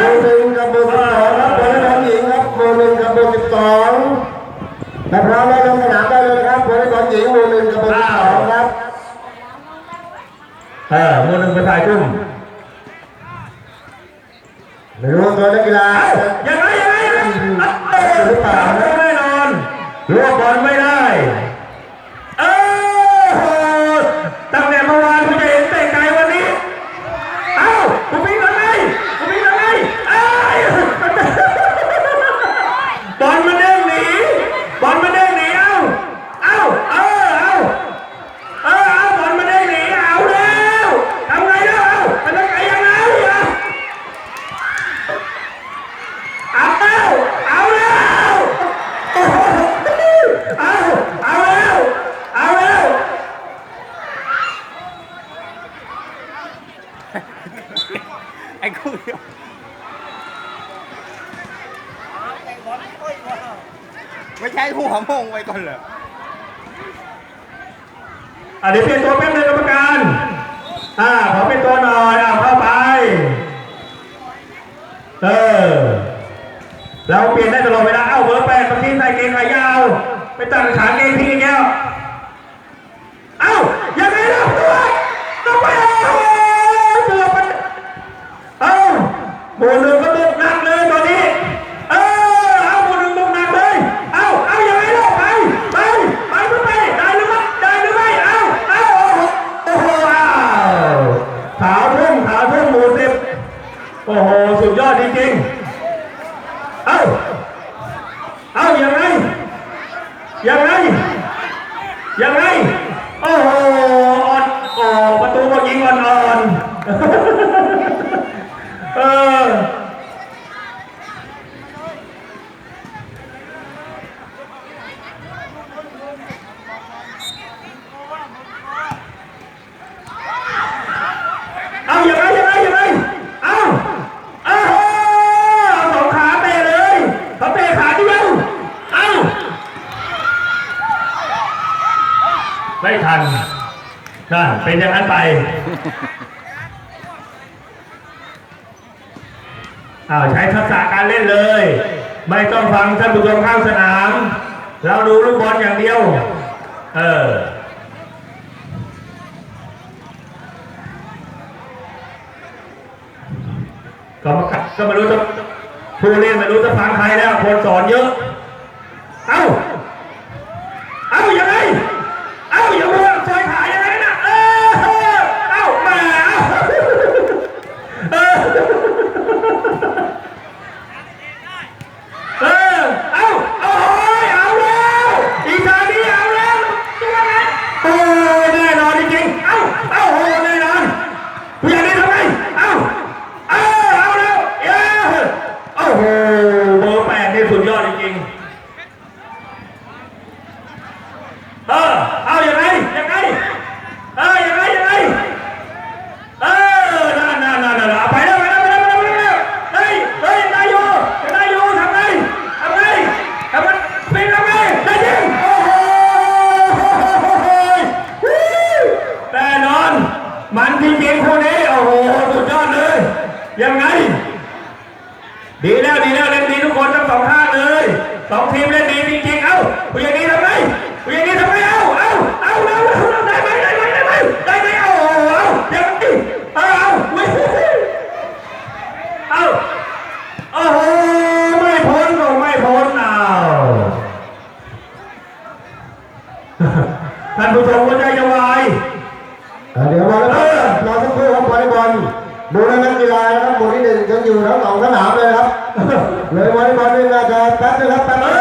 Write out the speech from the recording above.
มือหนึ่งกับมือสิบสองครับบอลบอลหญิงครับมือหนึ่งกับมือสิบสองถ้าพร้อมแล้วลงสนามได้เลยนะครับบอลบอลหญิงมือหนึ่งกับมือสิบสองครับเออมือหนึ่งเป็นสายจุ่มไม่ตัวนักกีฬา ยังไงยังไงยังไงเออหรือเปล่าแน่นอนรวบบอลไม่ได้ เออโหตั้งแต่เมื่อวานคุณจะเห็นเตะไกลวันนี้ เอ้าคุณวิ่งยังไงคุณวิ่งยังไงเอ้ยบอลมันเด้งหนีบอลมันเด้งหนีเอ้าเอ้าเออเอ้าเออเอาบอลมันเด้งหนีเอาแล้วทำไงแล้วเอ้ามันจะไกลยังไงอะ เอาแล้วเอาแล้วเอาเอาแล้วเอาแล้ว ไอ้คู่เดียว ไม่ใช่หัวมงไว้ก่อนเหรออะเดี๋ยวเปลี่ยนตัวแป๊บนึงกรรมการอ่าขอเป็นตัวหน่อยอะเข้าไป เออเราเปลี่ยนได้ตลอดเวลาเอ้าเบอร์แปดบางทีใส่เกงขายาว ไปตัดขาเกงพี่แก้วเอ้ายังไงล่ะตัวต้องไปเอาตัวมัน เอ้าหมู่หนึ่งก็ตกหนักเลยตอนนี้ เออเอาหมู่หนึ่งตกหนักเลย เอาเอายังไงล่ะไป ไป ไปไม่ไป ได้หรือไม่ได้หรือไม่ เอาเอาโอ้โหโอ้โหอ้าวขาวทุ่มขาวทุ่มหมู่สิบโอ้โห สุดยอดจริงๆ เอาเอายังไง ยังไง ยังไง โอ้โหอ่อนโอ้ประตูก็ยิงอ่อนๆ เออ เอาอย่างไรอย่างไรอย่างไรเอาเอาเอาสองขาเตะเลยเขาเตะขาเดียวเอาไม่ ทันนั่นเป็นอย่างนั้นไปอ้าวใช้ทักษะการเล่นเลย ไม่ต้องฟังท่านผู้ชมข้างสนาม เราดูลูกบอลอย่างเดียว เออก็มาก็ไม่รู้จะผู้เล่นไม่รู้จะฟังใครแล้วคนสอนเยอะ เอ้า เอ้ายังไง เอ้าอย่ามัวซอยขายังไงนะเออเอ้าแหมาเออ เออ เอาเอาโอ้ยเอาแล้ว อีกทางนี้เอาแล้วตัวไงโอ้ยแน่นอนจริงๆเอาเอาโอ้แน่นอนผู้ใหญ่นี่ทำไม เอาเอาเอาแล้วเย้โอ้โหเบอร์แปดนี่สุดยอด จริงเออเอาอย่างไรยังไงเออยังไงยังไงเออนั่นนั่นนั่นนั่นเอาไปแล้วไปแล้วไปแล้วไปแล้วไปแล้วเฮ้ยเฮ้ยนายโยนายโยทำไงทำไงทำไงเป็นทำไงได้ยิงโอ้โหแน่นอนมันจริงๆคู่นี้โอ้โหสุดยอดเลยยังไง ดีแล้วดีแล้วเล่นดีทุกคนทั้งสองข้างเลยสองทีมเล่นดีจริงๆเอ้าผู้ใหญ่นี้ทำไงผู้ใหญ่นี้ทำไงเอ้าเอ้าเอ้าเอ้าเอ้าได้ไหมได้ไหมได้ไหมได้ไหมเอ้าเอ้าเดี๋ยวดิเอ้าเอ้าไม่เอ้าโอ้โหไม่พ้นก็ไม่พ้นเอ้าท่านผู้ชมหัวใจจะวายเดี๋ยวมาแล้วรับรอสักครู่ครับบอลบอลดูแล้วนักกีฬานะครับหมดที่หนึ่งยังอยู่ทั้งสองสนามเลยครับ लय वाईट मानले ना का त्यात घालताना